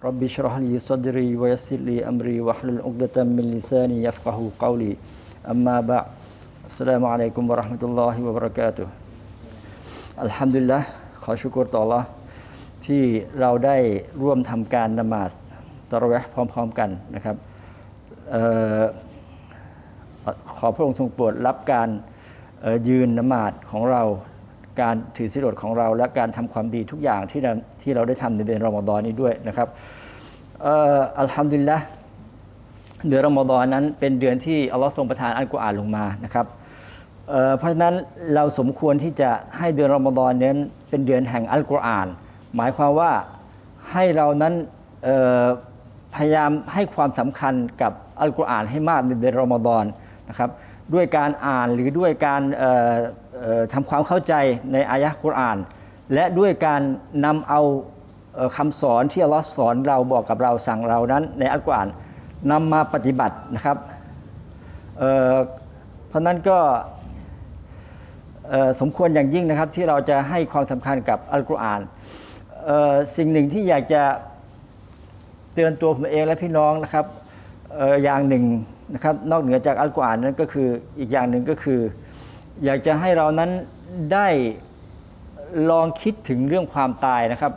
رب اشرح لي صدري ويسر لي أمري واحلل عقدة من لساني يفقه قولي أما بعد السلام عليكم ورحمة الله وبركاته อัลฮัมดุลิลละขอชุกรต่อ Allah ที่เราได้ร่วมทำการนมาสตะเราะเวห์พร้อม ๆ กันนะครับเอ่อขอพระองค์ทรงโปรดรับการเอ่อยืนนมาสของเรา การถือสิรดของเรา และการทำความดีทุกอย่างที่เราที่เราได้ทำในเดือนรอมฎอนนี้ด้วยนะครับอัลฮัมดุลิลละเดือนรอมฎอนนั้นเป็นเดือนที่อัลลอฮ์ทรงประทานอัลกุรอานลงมานะครับเเพราะฉะนั้นเราสมควรที่จะให้เดือนรอมฎอนนั้นเป็นเดือนแห่งอัลกุรอาน หมายความว่าให้เรานั้นพยายามให้ความสำคัญกับอัลกุรอานให้มากในเดือนรอมฎอนนะครับด้วยการอ่านหรือด้วยการ ทำความเข้าใจในอายะห์กุรอาน และด้วยการนำเอาเอ่อคำสอนที่อัลลอฮ์สอนเราบอกกับเราสั่งเรานั้นในอัลกุรอานนำมาปฏิบัตินะครับเเพราะนั้นก็สมควรอย่างยิ่งนะครับที่เราจะให้ความสำคัญกับอัลกุรอานสิ่งหนึ่งที่อยากจะเตือนตัวผมเองและพี่น้องนะครับอออย่างหนึ่งนะครับนอกเหนือจากอัลกุรอานนั้นก็คืออีกอย่างหนึ่งก็คือ อยากจะให้เรานั้นได้ลองคิดถึงเรื่องความตายนะครับ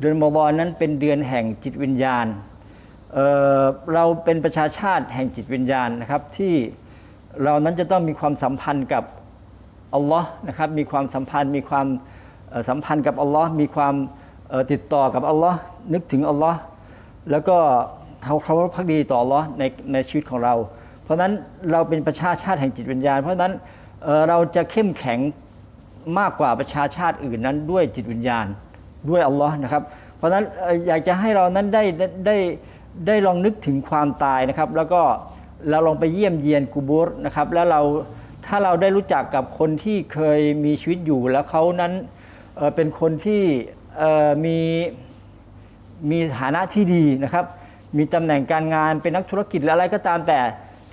เดือนมฎอนั้นเป็นเดือนแห่งจิตวิญญาณเเราเป็นประชาชาติแห่งจิตวิญญาณนะครับ ที่เรานั้นจะต้องมีความสัมพันธ์กับอัลลอฮ์นะครับมีความสัมพันธ์มีความสัมพันธ์กับอัลลอฮ์มีความติดต่อกับอัลลอฮ์นึกถึงอัลลอฮ์แล้วก็เขาเขาพักดีต่ออัลลอฮ์ในในชีวิตของเรา เพราะฉะนั้นเราเป็นประชาชาติแห่งจิตวิญญาณ เพราะฉะนั้น เราจะเข้มแข็งมากกว่าประชาชาติอื่นนั้นด้วยจิตวิญญาณด้วยอัลลอฮ์นะครับ เพราะฉะนั้นอยากจะให้เรานั้นได้ได้ได้ได้ลองนึกถึงความตายนะครับ แล้วก็เราลองไปเยี่ยมเยียนกูบูรนะครับ แล้วเราถ้าเราได้รู้จักกับคนที่เคยมีชีวิตอยู่แล้วเขานั้นเเป็นคนที่มีมีฐานะที่ดีนะครับ มีตำแหน่งการงานเป็นนักธุรกิจหรืออะไรก็ตามแต่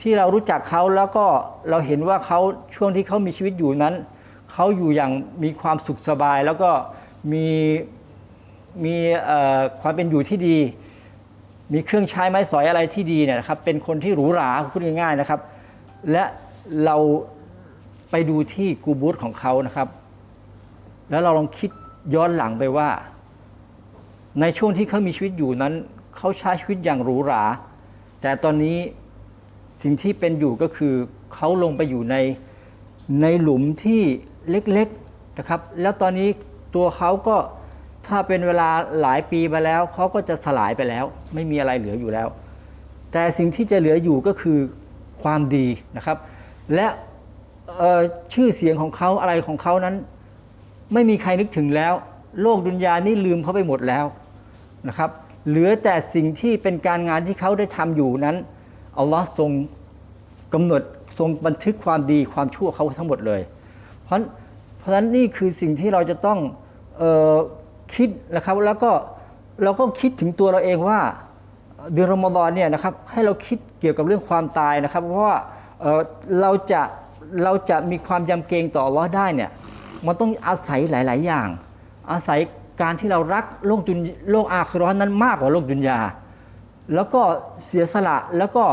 ที่เรารู้จักเขาแล้วก็เราเห็นว่าเขาช่วงที่เขามีชีวิตอยู่นั้นเขาอยู่อย่างมีความสุขสบาย แล้วก็มีมีความเป็นอยู่ที่ดี มีเครื่องใช้ไม้สอยอะไรที่ดีเนี่ยนะครับเป็นคนที่หรูหราพูดง่ายๆนะครับ และเราไปดูที่กูบูธของเขานะครับ แล้วเราลองคิดย้อนหลังไปว่า ในช่วงที่เขามีชีวิตอยู่นั้นเขาใช้ชีวิตอย่างหรูหรา แต่ตอนนี้ สิ่งที่เป็นอยู่ก็คือเขาลงไปอยู่ในในหลุมที่เล็กๆนะครับ แล้วตอนนี้ตัวเขาก็ถ้าเป็นเวลาหลายปีมาแล้วเขาก็จะสลายไปแล้ว ไม่มีอะไรเหลืออยู่แล้ว แต่สิ่งที่จะเหลืออยู่ก็คือความดีนะครับ และชื่อเสียงของเขาอะไรของเขานั้น ไม่มีใครนึกถึงแล้ว โลกดุนยานี่ลืมเขาไปหมดแล้วนะครับ เหลือแต่สิ่งที่เป็นการงานที่เขาได้ทำอยู่นั้น อัลลอฮ์ทรงกำหนดทรงบันทึกความดีความชั่วเขาทั้งหมดเลย เพราะเพราะฉะนั้นนี่คือสิ่งที่เราจะต้องออคิดนะครับแล้วก็เราก็คิดถึงตัวเราเองว่าเดือนรอมฎอนเนี่ยนะครับให้เราคิดเกี่ยวกับเรื่องความตายนะครับ เพราะว่าเเราจะเราจะมีความยำเกรงต่ออัลเลอฮ์ได้เนี่ยมันต้องอาศัยหลาย ๆ อย่าง อาศัยการที่เรารักโลกดุนโลกอาครานั้นมากกว่าโลกดุนยา แล้วก็เสียสละแล้วก็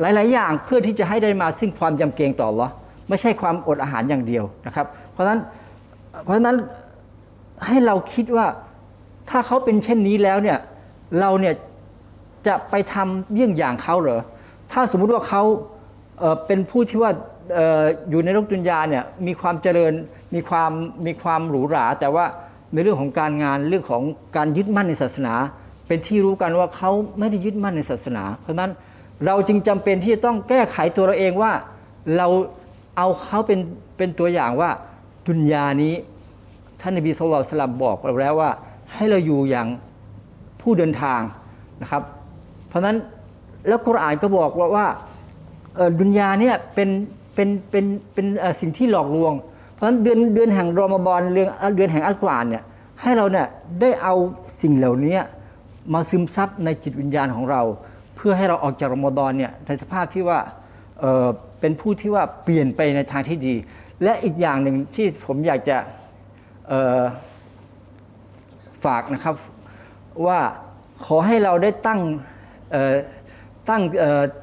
หลาย ๆ อย่างเพื่อที่จะให้ได้มาซึ่งความยำเกรงต่ออัลเลอไม่ใช่ความอดอาหารอย่างเดียวนะครับ เพราะฉะนั้นเพราะฉะนั้นให้เราคิดว่าถ้าเขาเป็นเช่นนี้แล้วเนี่ยเราเนี่ยจะไปทำเยี่ยงอย่างเขาเหรอถ้าสมมุติว่าเขาเเป็นผู้ที่ว่าอออยู่ในโลกดุนยาเนี่ยมีความเจริญมีความมีความหรูหรา แต่ว่าในเรื่องของการงานเรื่องของการยึดมั่นในศาสนา เป็นที่รู้กันว่าเขาไม่ได้ยึดมั่นในศาสนา เพราะฉะนั้นเราจึงจำเป็นที่จะต้องแก้ไขตัวเราเองว่า เราเอาเขาเป็นเป็นตัวอย่างว่าดุนยานี้ ท่านนบีสุลต่านบอกเราแล้วว่า ให้เราอยู่อย่างผู้เดินทางนะครับ เพราะฉะนั้นแล้วกุรอานก็บอกว่าว่าดุนยาเนี่ยเป็นเป็นเป็นเป็นสิ่งที่หลอกลวง เพราะฉะนั้นเดือนเดือนแห่งรอมฎอนเดือนเดือนแห่งอัลกุรอานเนี่ยให้เราเนี่ยได้เอาสิ่งเหล่านี้ มาซึมซับในจิตวิญญาณของเรา เพื่อให้เราออกจากรอมฎอนเนี่ยในสภาพที่ว่าเเป็นผู้ที่ว่าเปลี่ยนไปในทางที่ดี และอีกอย่างหนึ่งที่ผมอยากจะฝากนะครับว่าขอให้เราได้ตั้งตั้ง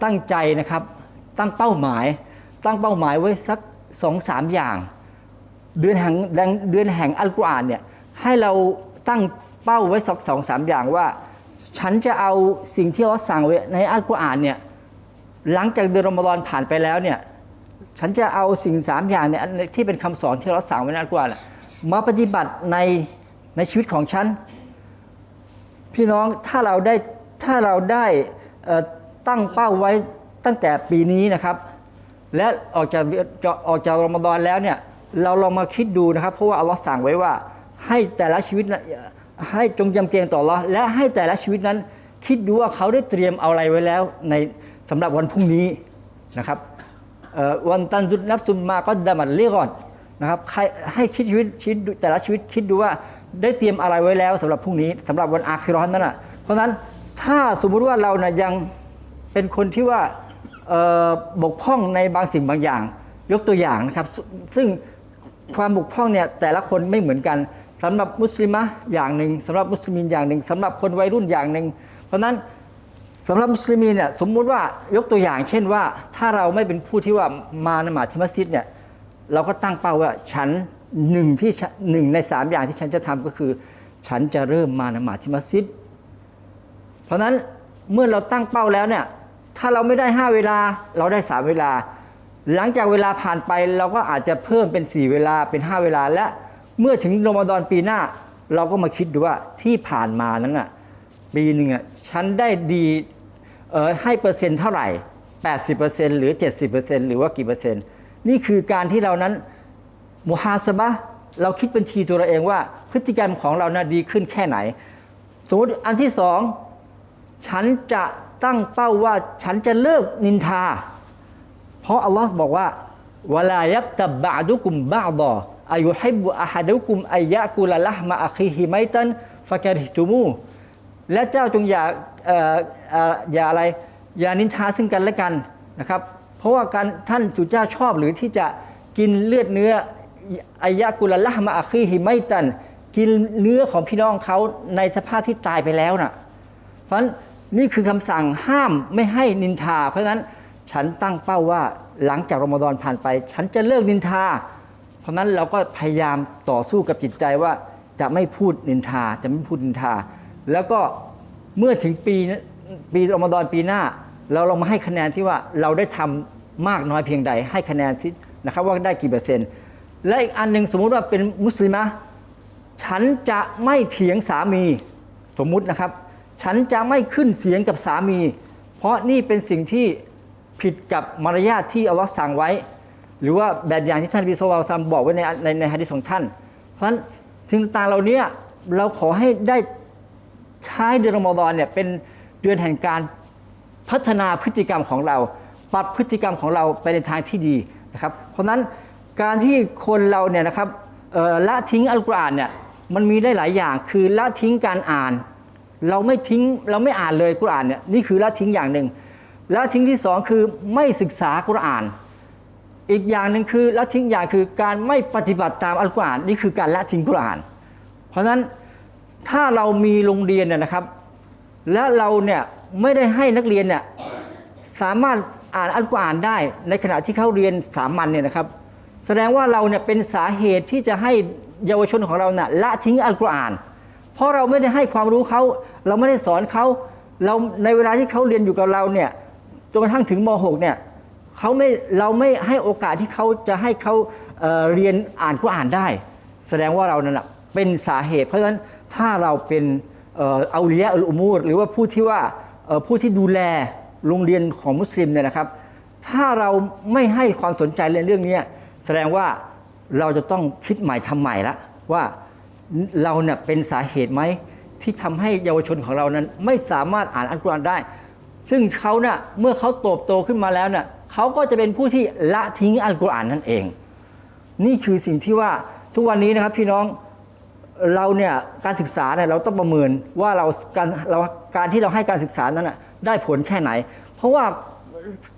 ตั้งใจนะครับ ตั้งเป้าหมาย ตั้งเป้าหมายไว้สักสองสามอย่าง เดือนแห่งเดือนแห่งอัลกุรอานเนี่ยให้เราตั้งเป้าไว้สักสองสามอย่างว่า ฉันจะเอาสิ่งที่เราสั่งไว้ในอัลกุรอานเนี่ยหลังจากเดือนรอมฎอนผ่านไปแล้วเนี่ยฉันจะเอาสิ่งสามอย่างเนี่ยที่เป็นคำสอนที่เราสั่งไว้ในอัลกุรอานมาปฏิบัติในในชีวิตของฉัน พี่น้องถ้าเราได้ถ้าเราได้ตั้งเป้าไว้ตั้งแต่ปีนี้นะครับ และออกจากออกจากรอมฎอนแล้วเนี่ยเราลองมาคิดดูนะครับ เพราะว่าอัลลอฮ์สั่งไว้ว่าให้แต่ละชีวิตนะ ให้จงยำเกรงต่ออัลลอและให้แต่ละชีวิตนั้น คิดดูว่าเขาได้เตรียมเอาอะไรไว้แล้ว ในสำหรับวันพรุ่งนี้นะครับวันตันซุดนับซุมมาก็ดามันเรียกก่อนนะครับใครให้คิดชีวิตชีวิตแต่ละชีวิตคิดดูว่าได้เตรียมอะไรไว้แล้วสำหรับพรุ่งนี้สำหรับวันอาคิรอนนั่นน่ะเพราะฉะนั้นถ้าสมมุติว่าเรานะยังเป็นคนที่ว่าบกพร่องในบางสิ่งบางอย่าง ยกตัวอย่างนะครับ ซึ่งความบกพร่องเนี่ยแต่ละคนไม่เหมือนกัน สำหรับมุสลิมะอย่างหนึ่งสำหรับมุสลิมินอย่างหนึ่งสำหรับคนวัยรุ่นอย่างหนึ่ง เพราะนั้นสำหรับมุสลิมีเนี่ยสมมุติว่ายกตัวอย่าง เช่นว่า ถ้าเราไม่เป็นผู้ที่ว่ามานมาธิมัสยิดเนี่ยเราก็ตั้งเป้าว่าฉันหนึ่งที่หนึ่งในสามอย่างที่ฉันจะทำก็คือ ฉันจะเริ่มมานมาธิมัสยิด เพราะฉะนั้นเมื่อเราตั้งเป้าแล้วเนี่ยถ้าเราไม่ได้ 5 เวลาเราได้ 3 เวลา หลังจากเวลาผ่านไปเราก็อาจจะเพิ่มเป็น 4 เวลาเป็น 5 เวลาและ เมื่อถึงรอมฎอนปีหน้า เราก็มาคิดดูว่าที่ผ่านมานั้นน่ะปีหนึ่งอะฉันได้ดีเออให้เปอร์เซ็นต์เท่าไหร่ 80%หรือ 70%หรือว่ากี่เปอร์เซ็นต์นี่คือการที่เรานั้นมุฮาสบะเราคิดบัญชีตัวเราเองว่า พฤติกรรมของเรานะดีขึ้นแค่ไหน สมมติอันที่สองฉันจะตั้งเป้าว่าฉันจะเลิกนินทา เพราะอัลลอฮ์บอกว่าวลายับตับบะดุกุมบะดอ อายุฮิบุอะฮัดุกุมอายะกุลละห์มะอะคีฮิไมตันฟะกริตุมูและเจ้าจงอย่าอย่าอะไรอย่านินทาซึ่งกันและกันนะครับ เพราะว่าการท่านสุเจ้าชอบหรือที่จะกินเลือดเนื้ออายะกุลละห์มะอะคีฮิไมตันกินเนื้อของพี่น้องเขาในสภาพที่ตายไปแล้วน่ะ เพราะฉะนั้นนี่คือคำสั่งห้ามไม่ให้นินทา เพราะฉะนั้นฉันตั้งเป้าว่าหลังจากรอมฎอนผ่านไป ฉันจะเลิกนินทา เพราะนั้นเราก็พยายามต่อสู้กับจิตใจว่าจะไม่พูดนินทาจะไม่พูดนินทา แล้วก็เมื่อถึงปีปีรอมฎอนปีหน้า เราลองมาให้คะแนนที่ว่าเราได้ทำมากน้อยเพียงใด ให้คะแนนสินะครับว่าได้กี่เปอร์เซ็นต์ และอีกอันหนึ่งสมมุติว่าเป็นมุสลิมะฉันจะไม่เถียงสามีสมมุตินะครับ ฉันจะไม่ขึ้นเสียงกับสามี เพราะนี่เป็นสิ่งที่ผิดกับมารยาทที่อัลลอฮ์สั่งไว้ หรือว่าแบบอย่างที่ท่านบิโซวาซัมบอกไว้ในในในฮะดิษของท่าน เพราะฉะนั้นถึงต่างเราเนี้ยเราขอให้ได้ใช้เดือนรอมฎอนเนี่ยเป็นเดือนแห่งการพัฒนาพฤติกรรมของเรา ปรับพฤติกรรมของเราไปในทางที่ดีนะครับ เพราะฉะนั้นการที่คนเราเนี่ยนะครับละทิ้งอัลกุรอานเนี่ยมันมีได้หลายอย่างคือละทิ้งการอ่าน เราไม่ทิ้งเราไม่อ่านเลยกุรอานเนี่ยนี่คือละทิ้งอย่างหนึ่งละทิ้งที่สองคือไม่ศึกษากุรอาน อีกอย่างหนึ่งคือละทิ้งอย่างคือการไม่ปฏิบัติตามอัลกุรอานนี่คือการละทิ้งกุรอาน เพราะฉะนั้นถ้าเรามีโรงเรียนเนี่ยนะครับ และเราเนี่ยไม่ได้ให้นักเรียนเนี่ยสามารถอ่านอัลกุรอานได้ในขณะที่เขาเรียนสามัญเนี่ยนะครับ แสดงว่าเราเนี่ยเป็นสาเหตุที่จะให้เยาวชนของเราเนี่ยละทิ้งอัลกุรอาน เพราะเราไม่ได้ให้ความรู้เขาเราไม่ได้สอนเขาเราในเวลาที่เขาเรียนอยู่กับเราเนี่ยจนกระทั่งถึงม .6 เนี่ย เขาไม่เราไม่ให้โอกาสที่เขาจะให้เขาเเรียนอ่านกุรอานได้ แสดงว่าเรานั่นนะเป็นสาเหตุ เพราะฉะนั้นถ้าเราเป็นเอาเลียะอัลอุมูรหรือว่าผู้ที่ว่าผู้ที่ดูแลโรงเรียนของมุสลิมเนี่ยนะครับ ถ้าเราไม่ให้ความสนใจในเรื่องนี้แสดงว่าเราจะต้องคิดใหม่ทำใหม่ละว่าเราเนี่ยเป็นสาเหตุไหมที่ทำให้เยาวชนของเรานั้นไม่สามารถอ่านอัลกุรอานได้ ซึ่งเขาเนี่ยเมื่อเขาโตบโตขึ้นมาแล้วเนี่ย เขาก็จะเป็นผู้ที่ละทิ้งอัลกุรอานนั่นเอง นี่คือสิ่งที่ว่าทุกวันนี้นะครับพี่น้องเราเนี่ยการศึกษาเนี่ยเราต้องประเมินว่าเราการเราการที่เราให้การศึกษานั้นน่ะได้ผลแค่ไหน เพราะว่า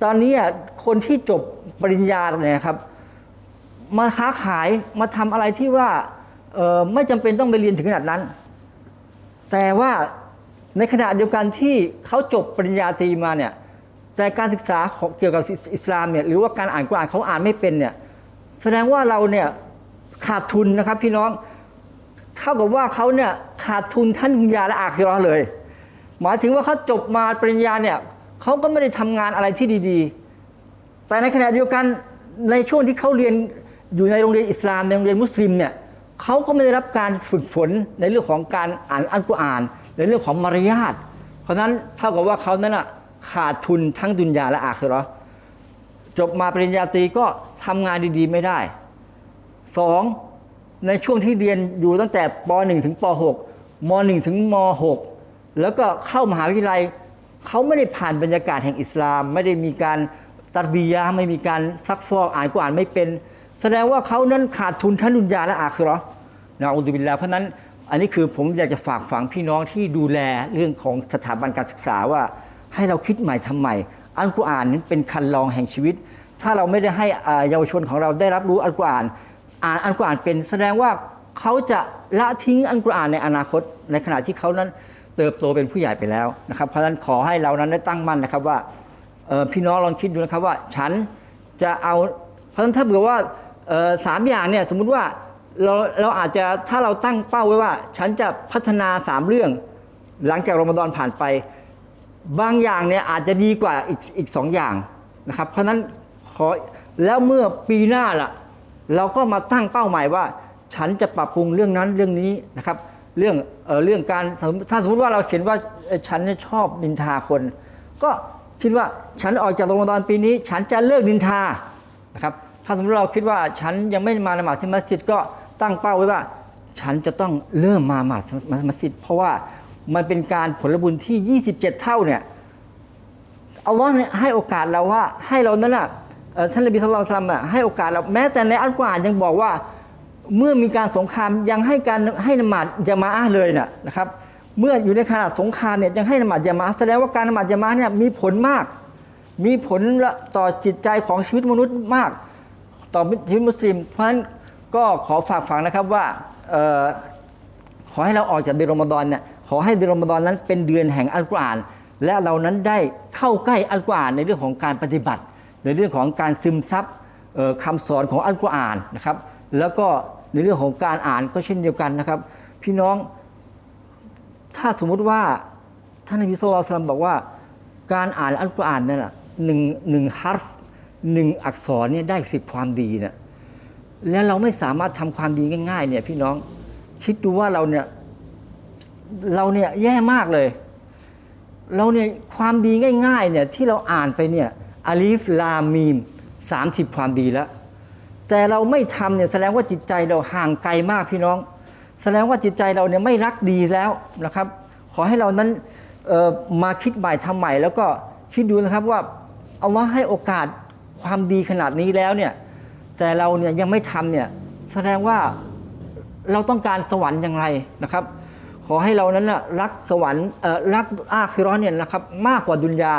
ตอนนี้อะคนที่จบปริญญาเนี่ยครับมาค้าขายมาทำอะไรที่ว่าไม่จำเป็นต้องไปเรียนถึงขนาดนั้น แต่ว่าในขณะเดียวกันที่เขาจบปริญญาตรีมาเนี่ย แต่การศึกษาเกี่ยวกับอิสลามเนี่ยหรือว่าการอ่านกุรอานเขาอ่านไม่เป็นเนี่ยแสดงว่าเราเนี่ยขาดทุนนะครับพี่น้องเท่ากับว่าเขาเนี่ยขาดทุนทั้งดุนยาและอาคิราะห์เลย หมายถึงว่าเขาจบมาปริญญาเนี่ยเขาก็ไม่ได้ทำงานอะไรที่ดีๆ แต่ในขณะเดียวกันในช่วงที่เขาเรียนอยู่ในโรงเรียนอิสลามในโรงเรียนมุสลิมเนี่ยเขาก็ไม่ได้รับการฝึกฝนในเรื่องของการอ่านอัลกุรอาน ในเรื่องของมารยาทเพราะนั้นเท่ากับว่าเขานั้นอะ ขาดทุนทั้งดุนยาและอาคิเราะห์จบมาปริญญาตรีก็ทำงานดีๆไม่ได้สองในช่วงที่เรียนอยู่ตั้งแต่ป .1 ถึงป .6 ม .1 ถึงม .6 แล้วก็เข้ามหาวิทยาลัยเขาไม่ได้ผ่านบรรยากาศแห่งอิสลาม ไม่ได้มีการตัดบียะห์ไม่มีการซักฟอกอ่านกุรอานไม่เป็น แสดงว่าเขานั้นขาดทุนทั้งดุนยาและอาคิเราะห์นะอุบิลลาเพราะนั้นอันนี้คือผมอยากจะฝากฝังพี่น้องที่ดูแลเรื่องของสถาบันการศึกษาว่า ให้เราคิดใหม่ทำใหม่ อัลกุรอานนั้นเป็นคันลองแห่งชีวิต ถ้าเราไม่ได้ให้เยาวชนของเราได้รับรู้อัลกุรอาน อ่านอัลกุรอานเป็นแสดงว่าเขาจะละทิ้งอัลกุรอานในอนาคต ในขณะที่เขานั้นเติบโตเป็นผู้ใหญ่ไปแล้วนะครับ เพราะฉะนั้นขอให้เรานั้นได้ตั้งมั่นนะครับว่าพี่น้องลองคิดดูนะครับว่าฉันจะเอาเพราะฉะนั้นถ้าเผื่อว่าสามอย่างเนี่ยสมมุติว่าเราเราอาจจะถ้าเราตั้งเป้าไว้ว่า ฉันจะพัฒนาสามเรื่อง หลังจากรอมฎอนผ่านไป บางอย่างเนี่ยอาจจะดีกว่าอีกอีกสองอย่างนะครับ เพราะนั้นขอแล้วเมื่อปีหน้าล่ะ เราก็มาตั้งเป้าหมายว่า ฉันจะปรับปรุงเรื่องนั้นเรื่องนี้นะครับ เรื่องเอ่อเรื่องการถ้าสมมติว่าเราเขียนว่าฉันชอบนินทาคน ก็คิดว่าฉันออกจากโรอมฎอนปีนี้ ฉันจะเลิกนินทานะครับถ้าสมมติเราคิดว่าฉันยังไม่มาละหมาดที่มัสยิดก็ตั้งเป้าไว้ว่า ฉันจะต้องเริ่มมาละหมาดมัสยิดเพราะว่า มันเป็นการผลบุญที่ 27 เท่าเนี่ยอัลลอฮ์ให้โอกาสเราว่าให้เรานั้นน่ะท่านนบีสุลต่านอะให้โอกาสเราแม้แต่ในอัลกุรอานยังบอกว่าเมื่อมีการสงครามยังให้การให้นมาดจามะอะเลยน่ะนะครับ เมื่ออยู่ในขณะสงครามเนี่ยยังให้นมาดจามะแสดงว่าการนมาดจามะเนี่ยมีผลมาก มีผลต่อจิตใจของชีวิตมนุษย์มาก ต่อชีวิตมุสลิม เพราะฉะนั้นก็ขอฝากฝังนะครับว่าออขอให้เราออกจากเดือนรอมฎอนเนี่ย ขอให้เดือนรอมฎอนนั้นเป็นเดือนแห่งอัลกุรอาน และเรานั้นได้เข้าใกล้อัลกุรอานในเรื่องของการปฏิบัติ ในเรื่องของการซึมซับเอ่อคำสอนของอัลกุรอานนะครับแล้วก็ในเรื่องของการอ่านก็เช่นเดียวกันนะครับ พี่น้องถ้าสมมุติว่าท่านนบีสุลต่านบอกว่า การอ่านอัลกุรอานนั่นแหละหนึ่งหนึ่งฮัรฟหนึ่งอักษรเนี่ยได้สิบความดีเนี่ยแล้วเราไม่สามารถทำความดีง่ายๆเนี่ยพี่น้องคิดดูว่าเราเนี่ย เราเนี่ยแย่มากเลย เราเนี่ยความดีง่ายๆเนี่ยที่เราอ่านไปเนี่ยอาลีฟลามีมสามสิบความดีแล้ว แต่เราไม่ทำเนี่ยแสดงว่าจิตใจเราห่างไกลมากพี่น้อง แสดงว่าจิตใจเราเนี่ยไม่รักดีแล้วนะครับ ขอให้เรานั้นมาคิดใหม่ทำใหม่ แล้วก็คิดดูนะครับว่าเอาว่าให้โอกาสความดีขนาดนี้แล้วเนี่ยแต่เราเนี่ยยังไม่ทำเนี่ยแสดงว่าเราต้องการสวรรค์อย่างไรนะครับ ขอให้เรานั้นนะรักสวรรค์รักอาคิราะห์เนี่ยนะครับมากกว่าดุนยา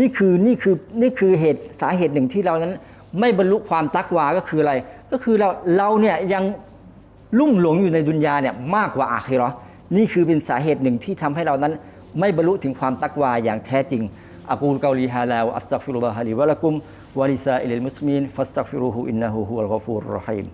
นี่คือนี่คือนี่คือเหตุสาเหตุหนึ่งที่เรานั้น ไม่บรรลุความตักวาก็คืออะไร ก็คือเราเราเนี่ยยังลุ่มหลงอยู่ในดุนยาเนี่ยมากกว่าอาคิราะห์นี่คือเป็นสาเหตุหนึ่งที่ทำให้เรานั้นไม่บรรลุถึงความตักวาอย่างแท้จริงอะกูลกาลีฮาลาอัสตักฟิรุลลอฮะลีวะละกุมวะลิซาอิลมุสลิมินฟัสตักฟิรุฮูอินนะฮูฮุวัลกอฟูรรอฮีม